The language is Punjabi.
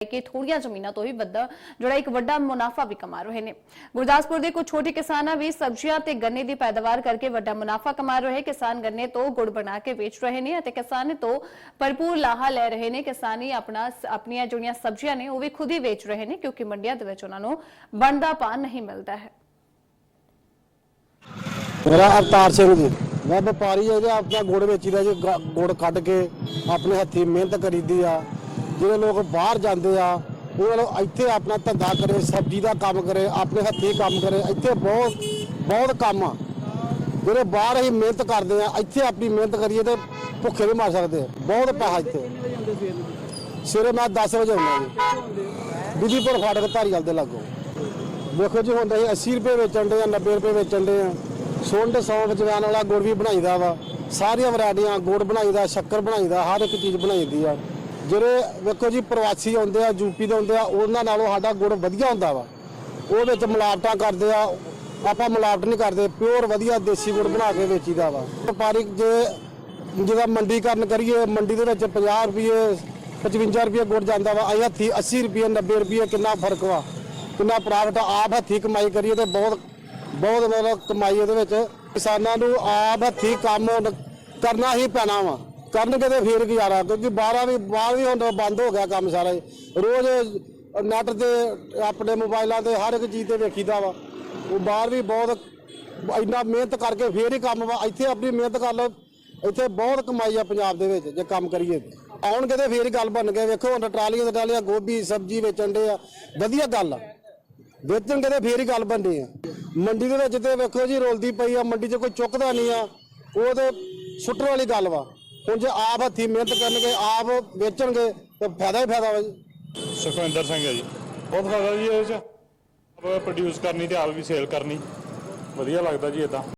ਕਿ ਥੋੜੀਆਂ ਜ਼ਮੀਨਾਂ ਤੋਂ ਹੀ ਵੱਡਾ, ਜਿਹੜਾ ਇੱਕ ਵੱਡਾ ਮੁਨਾਫਾ ਵੀ ਕਮਾ ਰਹੇ ਨੇ। ਗੁਰਦਾਸਪੁਰ ਦੇ ਕੁਝ ਛੋਟੇ ਕਿਸਾਨਾਂ ਵੀ ਸਬਜ਼ੀਆਂ ਤੇ ਗੰਨੇ ਦੀ ਪੈਦਾਵਾਰ ਕਰਕੇ ਵੱਡਾ ਮੁਨਾਫਾ ਕਮਾ ਰਹੇ ਕਿਸਾਨ ਗੰਨੇ ਤੋਂ ਗੁੜ ਬਣਾ ਕੇ ਵੇਚ ਰਹੇ ਨੇ ਅਤੇ ਕਿਸਾਨ ਤੋਂ ਭਰਪੂਰ ਲਾਹਾ ਲੈ ਰਹੇ ਨੇ। ਕਿਸਾਨੀ ਆਪਣਾ ਆਪਣੀਆਂ ਜਿਹੜੀਆਂ ਸਬਜ਼ੀਆਂ ਨੇ, ਉਹ ਵੀ ਖੁਦ ਹੀ ਵੇਚ ਰਹੇ ਨੇ ਕਿਉਂਕਿ ਮੰਡੀਆਂ ਦੇ ਵਿੱਚ ਉਹਨਾਂ ਨੂੰ ਬਣਦਾ ਪਾ ਨਹੀਂ ਮਿਲਦਾ ਹੈ। ਮੇਰਾ ਅਵਤਾਰ ਸਿੰਘ ਜੀ। ਮੈਂ ਵਪਾਰੀ ਹਾਂ ਜੀ, ਆਪਣਾ ਗੁੜ ਵੇਚੀਦਾ ਜੀ ਗੁੜ ਕੱਢ ਕੇ ਆਪਣੇ ਹੱਥੀਂ ਮਿਹਨਤ ਕਰੀਦੀ ਆ। ਜਿਹੜੇ ਲੋਕ ਬਾਹਰ ਜਾਂਦੇ ਆ ਉਹ ਲੋਕ ਇੱਥੇ ਆਪਣਾ ਧੰਦਾ ਕਰੇ ਸਬਜ਼ੀ ਦਾ ਕੰਮ ਕਰੇ ਆਪਣੇ ਹੱਥੀ ਕੰਮ ਕਰੇ ਇੱਥੇ ਬਹੁਤ ਬਹੁਤ ਕੰਮ ਆ। ਜਿਹੜੇ ਬਾਹਰ ਅਸੀਂ ਮਿਹਨਤ ਕਰਦੇ ਆ ਇੱਥੇ ਆਪਣੀ ਮਿਹਨਤ ਕਰੀਏ ਤੇ ਭੁੱਖੇ ਵੀ ਮਰ ਸਕਦੇ ਆ। ਬਹੁਤ ਪੈਸਾ ਇੱਥੇ। ਸਵੇਰੇ ਮੈਂ 10 ਵਜੇ ਆਉਂਦਾ ਜੀ। ਬੀਬੀਪੁਰ ਫਾਟਕ ਧਾਰੀਵਾਲ ਦੇ ਲਾਗੋਂ। ਵੇਖੋ ਜੀ ਹੁੰਦਾ ਅਸੀਂ 80 ਰੁਪਏ ਵੇਚਣ ਦੇ ਆ 90 ਰੁਪਏ ਵੇਚਣ ਦੇ ਆ। ਸੁੰਡ 100 ਵਿਚਵਾਨ ਵਾਲਾ ਗੁੜ ਵੀ ਬਣਾਈਦਾ ਵਾ। ਸਾਰੀਆਂ ਵੈਰਾਈਟੀਆਂ ਗੁੜ ਬਣਾਈਦਾ ਸ਼ੱਕਰ ਬਣਾਈਦਾ ਹਰ ਇੱਕ ਚੀਜ਼ ਬਣਾਈਦੀ ਆ। ਜਿਹੜੇ ਵੇਖੋ ਜੀ ਪ੍ਰਵਾਸੀ ਆਉਂਦੇ ਆ, ਯੂਪੀ ਦੇ ਆਉਂਦੇ ਆ, ਉਹਨਾਂ ਨਾਲੋਂ ਸਾਡਾ ਗੁੜ ਵਧੀਆ ਹੁੰਦਾ ਵਾ। ਉਹ ਵਿੱਚ ਮਿਲਾਵਟਾਂ ਕਰਦੇ ਆ, ਆਪਾਂ ਮਿਲਾਵਟ ਨਹੀਂ ਕਰਦੇ ਪਿਓਰ ਵਧੀਆ ਦੇਸੀ ਗੁੜ ਬਣਾ ਕੇ ਵੇਚੀਦਾ ਵਾ। ਵਪਾਰਿਕ ਜੇ ਜਿਹਦਾ ਮੰਡੀਕਰਨ ਕਰੀਏ, ਮੰਡੀ ਦੇ ਵਿੱਚ 50 ਰੁਪਏ 55 ਰੁਪਏ ਗੁੜ ਜਾਂਦਾ ਵਾ ਅਸੀਂ ਹੱਥੀ 80 ਰੁਪਏ 90 ਰੁਪਏ ਕਿੰਨਾ ਫ਼ਰਕ ਵਾ। ਕਿੰਨਾ ਪ੍ਰਾਫਿਟ ਆਪ ਹੱਥੀ ਕਮਾਈ ਕਰੀਏ ਤੇ ਬਹੁਤ ਬਹੁਤ ਮਤਲਬ ਕਮਾਈ ਉਹਦੇ ਵਿੱਚ। ਕਿਸਾਨਾਂ ਨੂੰ ਆਪ ਹੱਥੀ ਕੰਮ ਕਰਨਾ ਹੀ ਪੈਣਾ ਵਾ। ਕਰਨਗੇ ਤੇ ਫੇਰ ਗੁਜ਼ਾਰਾ ਕਿਉਂਕਿ ਬਾਹਰਾਂ ਵੀ ਬਾਹਰ ਵੀ ਹੁਣ ਬੰਦ ਹੋ ਗਿਆ ਕੰਮ ਸਾਰਾ ਹੀ। ਰੋਜ਼ ਨੈਟ ਤੇ ਆਪਣੇ ਮੋਬਾਈਲਾਂ ਤੇ ਹਰ ਇੱਕ ਚੀਜ਼ ਤੇ ਵੇਖੀਦਾ ਵਾ। ਉਹ ਬਾਹਰ ਵੀ ਬਹੁਤ ਇੰਨਾ ਮਿਹਨਤ ਕਰਕੇ ਫੇਰ ਹੀ ਕੰਮ ਵਾ। ਇੱਥੇ ਆਪਣੀ ਮਿਹਨਤ ਕਰ ਲਓ। ਇੱਥੇ ਬਹੁਤ ਕਮਾਈ ਆ ਪੰਜਾਬ ਦੇ ਵਿੱਚ, ਜੇ ਕੰਮ ਕਰੀਏ। ਤੇ। ਆਉਣਗੇ ਤੇ ਫੇਰ ਹੀ ਗੱਲ ਬਣ ਕੇ ਵੇਖੋ ਹੁਣ ਟਰਾਲੀਆਂ ਤੇ ਟਰਾਲੀਆਂ, ਗੋਭੀ, ਸਬਜ਼ੀ ਵੇਚਣ ਦੇ ਆ। ਵਧੀਆ ਗੱਲ ਆ। ਵੇਚਣਗੇ ਤੇ ਫੇਰ ਹੀ ਗੱਲ ਬਣਨੀ ਆ। ਮੰਡੀ ਦੇ ਵਿੱਚ ਤੇ ਵੇਖੋ ਜੀ ਰੋਲਦੀ ਪਈ ਆ। ਮੰਡੀ 'ਚ ਕੋਈ ਚੁੱਕਦਾ ਨਹੀਂ ਆ। ਉਹ ਤੇ ਸੁੱਟਣ ਵਾਲੀ ਗੱਲ ਵਾ। ਹੁਣ ਜੇ ਆਪ ਹੱਥੀ ਮਿਹਨਤ ਕਰਨਗੇ, ਆਪ ਵੇਚਣਗੇ, ਤੇ ਫਾਇਦਾ ਹੀ ਫਾਇਦਾ ਵਾ ਜੀ। ਸੁਖਵਿੰਦਰ ਸਿੰਘ ਹੈ ਜੀ। ਬਹੁਤ ਫਾਇਦਾ ਜੀ ਇਹਦੇ ਚ। ਪ੍ਰੋਡਿਊਸ ਕਰਨੀ ਤੇ ਆਪ ਵੀ ਸੇਲ ਕਰਨੀ। ਵਧੀਆ ਲੱਗਦਾ ਜੀ ਇਦਾਂ